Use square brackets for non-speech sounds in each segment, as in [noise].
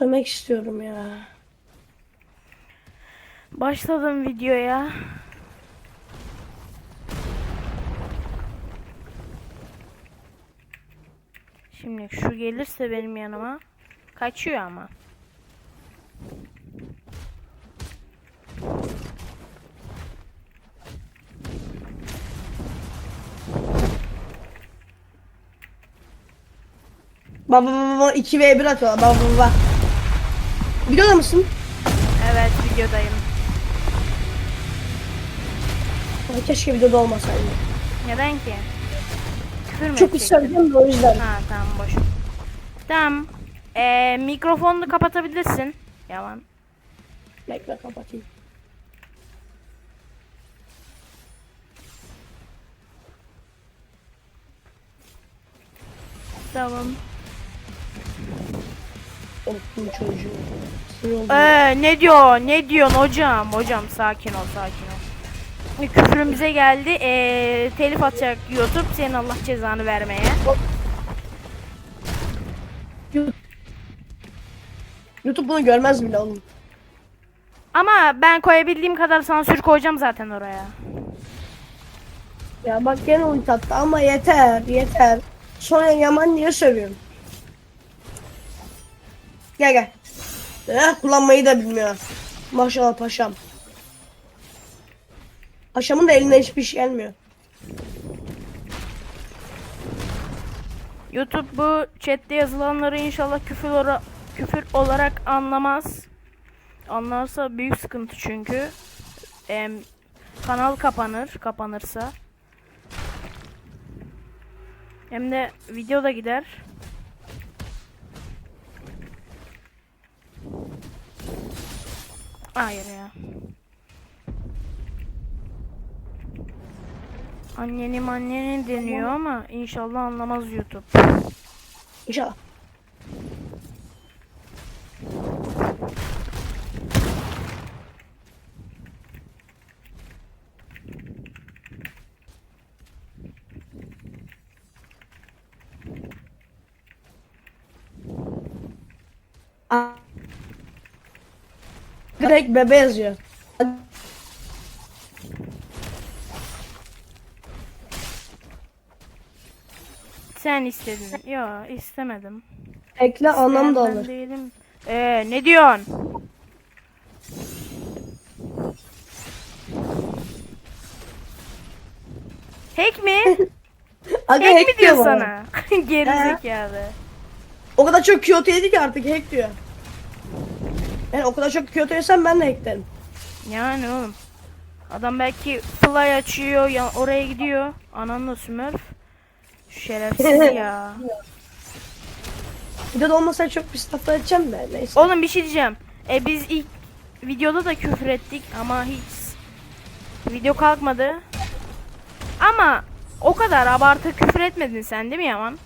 Demek istiyorum ya. Başladım videoya. Şimdi şu gelirse benim yanıma kaçıyor ama. Baba baba baba 2 v 1 atıyorlar. Baba baba Biliyor musun? Evet videodayım. Ay, Keşke videoda olmasaydı. Neden ki? Küfür mü Çok edecektin? isterdim de o yüzden. Ha tamam boş. Tamam. Ee, mikrofonunu kapatabilirsin. Yalan. Bekle kapatayım. Tamam. Unuttum çocuğu. Sinir. Ee, ne diyor? Ne diyorsun hocam? Hocam sakin ol, sakin ol. Bir Küfrün bize geldi. Ee, telif atacak YouTube. Senin Allah cezanı vermeye. YouTube bunu görmez bile oğlum. Ama ben koyabildiğim kadar sansür koyacağım zaten oraya. Ya bak gene ulti attı ama yeter yeter. Sonra Yaman niye sövüyorsun? Gel gel. Eh, kullanmayı da bilmiyor. Maşallah paşam. Paşamın da eline hiçbir şey gelmiyor. YouTube bu chatte yazılanları inşallah küfür, ora- küfür olarak anlamaz. Anlarsa büyük sıkıntı çünkü. Em, kanal kapanır, kapanırsa. Hem de video da gider. Hayır ya. Annenim annenin deniyor ama inşallah anlamaz YouTube. İnşallah. Direkt bebe yazıyor. Sen istedin. Yo istemedim. Ekle anam da alır. değilim. Ee, ne diyorsun? Hack mi? [laughs] Aga Hack mi hack diyor bana. sana? [laughs] Geri He. zekalı. O kadar çok Kyoto yedi ki artık hack diyor. Yani o kadar çok Kyoto yesem ben de hacklerim. Yani oğlum. Adam belki fly açıyor, ya oraya gidiyor. Ananla smurf. Şu Şerefsiz [laughs] ya. Videoda olmasa çok pis laflar edeceğim de neyse. Oğlum bir şey diyeceğim. E biz ilk videoda da küfür ettik ama hiç video kalkmadı. Ama o kadar abartı küfür etmedin sen değil mi Yaman?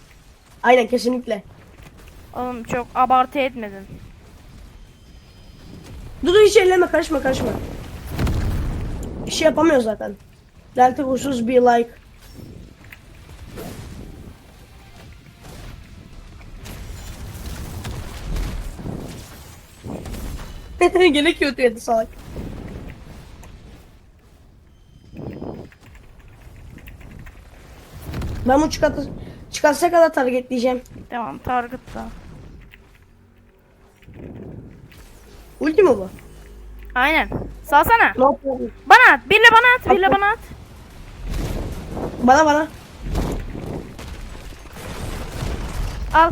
Aynen kesinlikle. Oğlum çok abartı etmedin. Dur hiç elleme karışma karışma. Bir şey yapamıyor zaten. Delta huysuz bir like. [laughs] Gene Kyoto yedi salak. Ben bu çıkartı çıkarsa kadar targetleyeceğim. Tamam target'ta. Ulti mi bu? Aynen. Salsana. No problem. Bana at. Birle bana at. Birle bana at. Bana bana. Al.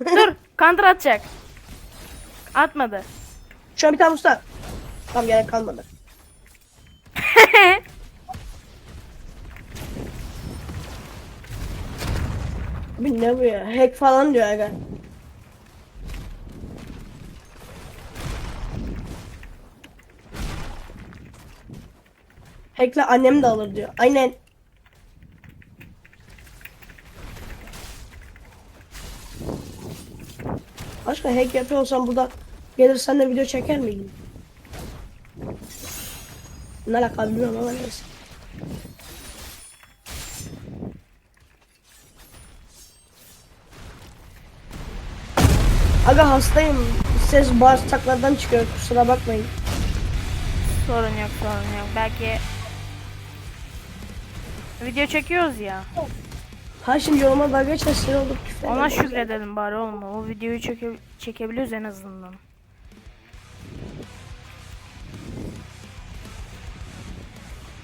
Dur. [laughs] Counter atacak. Atmadı. Şu an bir tane usta. Tamam gerek kalmadı. [laughs] Abi ne bu ya? Hack falan diyor aga. Hack'le annem de alır diyor. Aynen. Başka hack yapıyorsan burada gelirsen de video çeker miydin? Ne alakalı bilmiyorum ama neyse. Aga hastayım. Ses bağırsaklardan çıkıyor. Kusura bakmayın. Sorun yok sorun yok. Belki video çekiyoruz ya. Ha şimdi yoruma dalga geçer sinir olduk küfür Ona şükredelim bari oğlum. O videoyu çeke çekebiliyoruz en azından.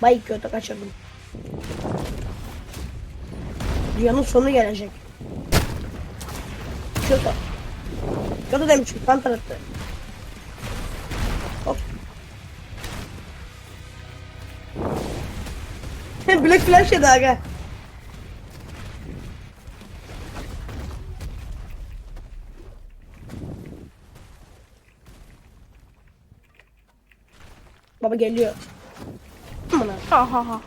Bay kötü kaçırdım. Dünyanın sonu gelecek. Kötü. Kötü demişim. Kan tarattı. Black Flash yedi aga. Baba geliyor. Abi. Ha ha ha.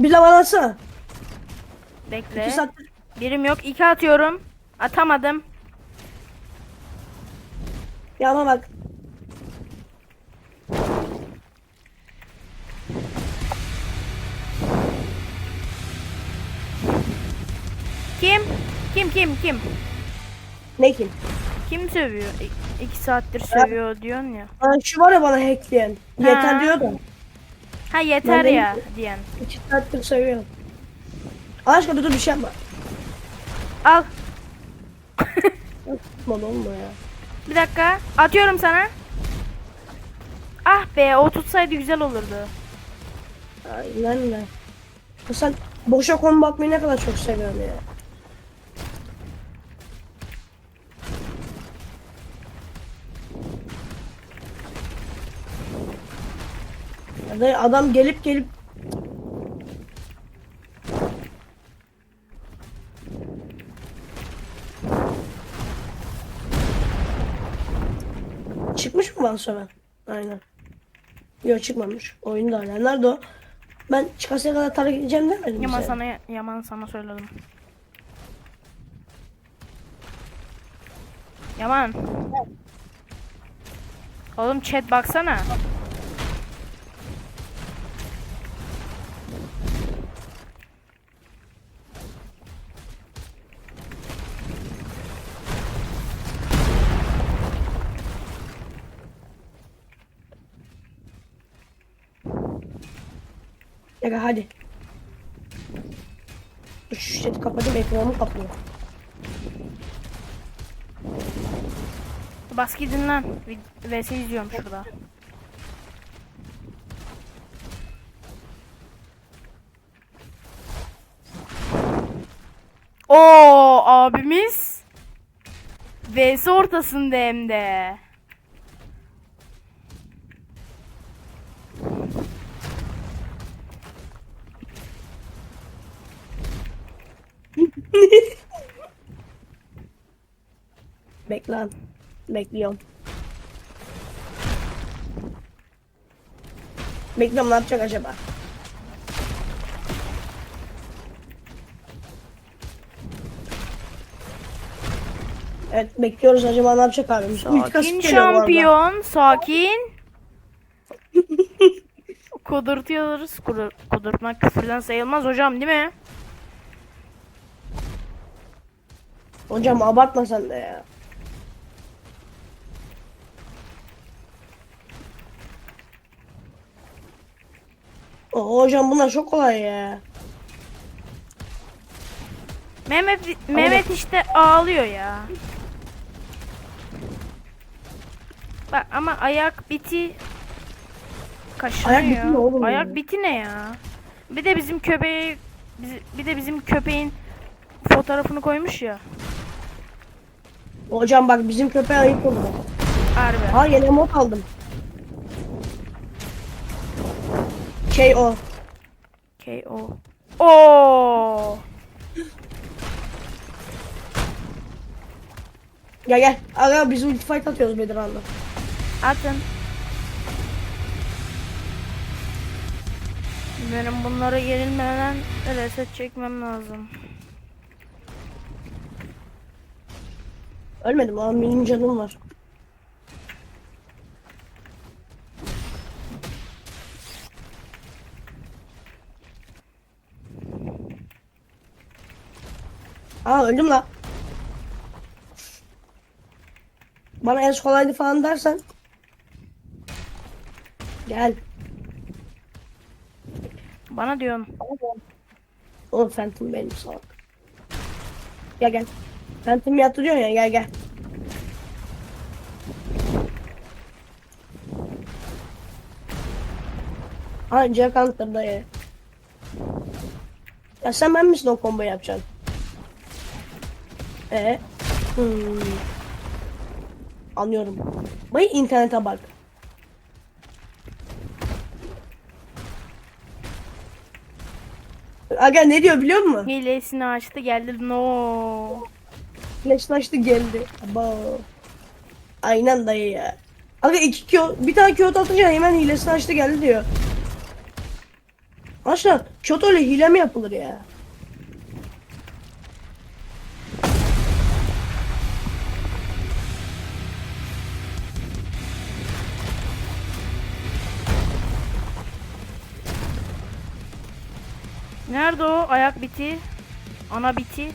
Bir zaman atsana. Bekle. İki. Birim yok. iki atıyorum. Atamadım. Ya ama bak. Kim? Ne kim? Kim sövüyor? İ- iki saattir sövüyor diyorsun ya. Aa, şu var ya bana hackleyen. Ha. Yeter diyor da. Ha yeter Ben ya diyen. İki saattir seviyorum. Allah aşkına dur bir şey yapma. Al. [laughs] Tutmadı olma ya. Bir dakika. Atıyorum sana. Ah be o tutsaydı güzel olurdu. Aynen öyle. Ya Sen boşa combo atmayı ne kadar çok seviyorsun ya. Ya da adam gelip gelip Çıkmış mı bana sonra? Aynen. Yok çıkmamış. Oyunda hala. Nerede o? Ben çıkasıya kadar tarak edeceğim demedim Yaman sana Yaman sana söyledim. Yaman. Oğlum chat baksana. Ya hadi. Şu chat'i kapatayım ekranımı kaplıyor. Bas gidin lan. VS izliyorum şurada. Oo abimiz VS ortasında hem de. [laughs] Bekle lan. Bekliyorum. Bekliyorum ne yapacak acaba? Evet bekliyoruz acaba ne yapacak kasıp Sakin şampiyon, sakin. [laughs] Kudurtuyoruz. Kudur, kudurtmak küfürden sayılmaz hocam değil mi? Hocam abartma sen de ya. Oo, hocam bunlar çok kolay ya. Mehmet Mehmet işte ağlıyor ya. Bak ama ayak biti kaşınıyor. Ayak biti ne oğlum Ayak ya? biti ne ya? Bir de bizim köpeği bir de bizim köpeğin fotoğrafını koymuş ya. Hocam bak bizim köpeğe ayıp oldu. Harbi. Ha yeni mod aldım. Şey o. KO. Oo. Gel gel. Aga biz ulti fight atıyoruz Bedirhan'la. Atın. Benim bunları yenilmeden reset çekmem lazım. Ölmedim ama benim canım var. Aa öldüm la. bana en kolaydı falan dersen gel. Bana diyorsun. Oğlum Phantom benim salak. Gel gel. Phantom yatırıyorsun ya gel gel. Anca counter dayı. Ya sen ben misin o combo yapacaksın? Ee? Hmm. Anlıyorum. Bay internete bak. Aga ne diyor biliyor musun? Hilesini açtı geldi. No. Flashlaştı geldi. Aba. Aynen dayı ya. Aga iki kyo, bir tane Kyoto atınca hemen hilesini açtı geldi diyor. Aşağı Kyoto ile hile mi yapılır ya? Nerede o ayak biti? Ana biti.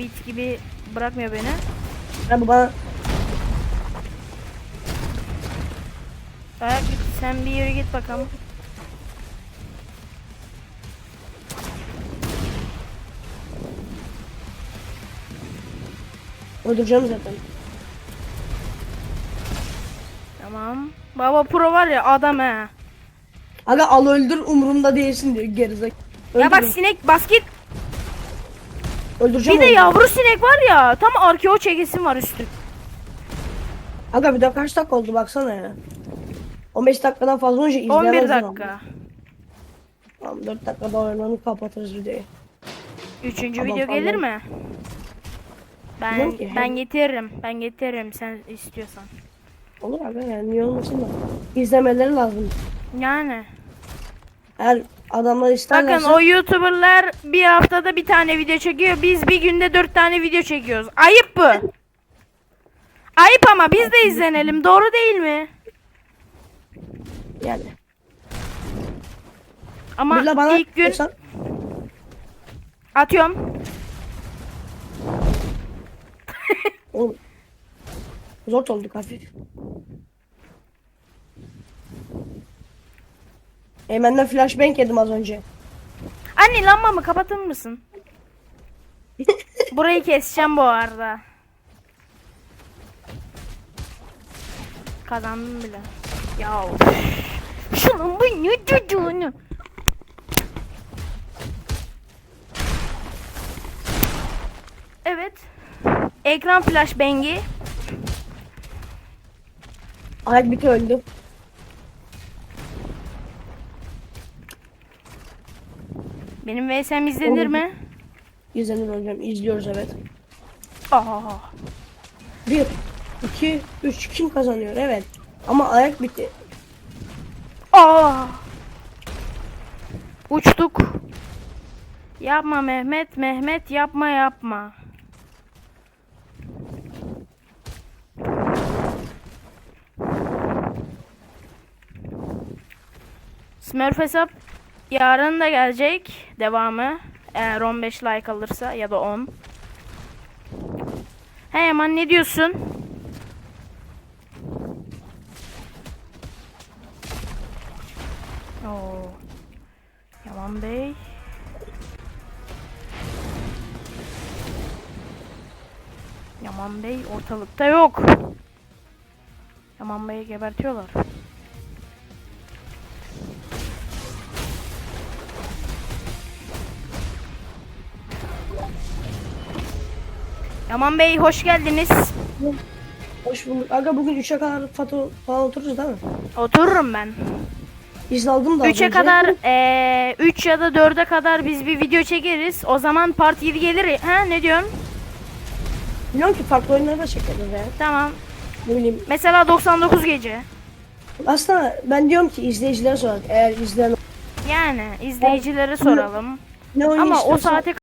Bit gibi bırakmıyor beni. Ya bu bana Ayak biti sen bir yere git bakalım. öldüreceğim zaten. Tamam. Baba pro var ya adam he. Aga al öldür umurumda değilsin diyor gerizek. Ya bak sinek basket. Öldüreceğim Bir de onu. yavru sinek var ya. Tam arkeo çekesim var üstü. Aga bir de kaç dakika oldu baksana ya. 15 dakikadan fazla önce 11 izleyemezler dakika. Tamam 4 dakikada oynanıp kapatırız videoyu. Üçüncü Tamam, video tamam. gelir mi? Ben Yok ki, ben hem- getiririm. Ben getiririm sen istiyorsan. Olur aga yani niye olmasın da. İzlemeleri lazım. Yani. Eğer adamlar isterlerse... Bakın o YouTuber'lar bir haftada bir tane video çekiyor. Biz bir günde dört tane video çekiyoruz. Ayıp bu. Ayıp ama biz de izlenelim. Doğru değil mi? Yani. Ama Bir de bana ilk gün diyorsan- atıyorum. Oğlum. Zor olduk hafif. Eymen'den flashbang yedim az önce. Anne lambamı kapatır mısın? Burayı keseceğim bu arada. Kazandım bile. Ya. Şunun bu ne çocuğunu? Evet. Ekran flash bengi. Ayak biti öldü. Benim VS'm izlenir Oğlum. mi? İzlenir hocam. İzliyoruz evet. Aa. Bir, iki, üç. Kim kazanıyor? Evet. Ama ayak bitti. Aa! Uçtuk. Yapma Mehmet, Mehmet yapma yapma. Smurf hesap yarın da gelecek devamı. Eğer 15 like alırsa ya da 10. Hey Yaman ne diyorsun? Oo. Yaman Bey. Yaman Bey ortalıkta yok. Yaman Bey'i gebertiyorlar. Yaman Bey hoş geldiniz. Hoş bulduk. Aga bugün 3'e kadar foto falan otururuz değil mi? Otururum ben. İzin aldım da. az 3'e önce. kadar eee 3 ya da 4'e kadar biz bir video çekeriz. O zaman part 7 gelir. Ha ne diyorsun? Biliyorum ki farklı oyunları da çekeriz ya. Tamam. Ne bileyim. Mesela 99 gece. Aslında ben diyorum ki izleyicilere soralım. Eğer izleyen Yani izleyicilere soralım. ne oyun Ama o istiyorsa- saate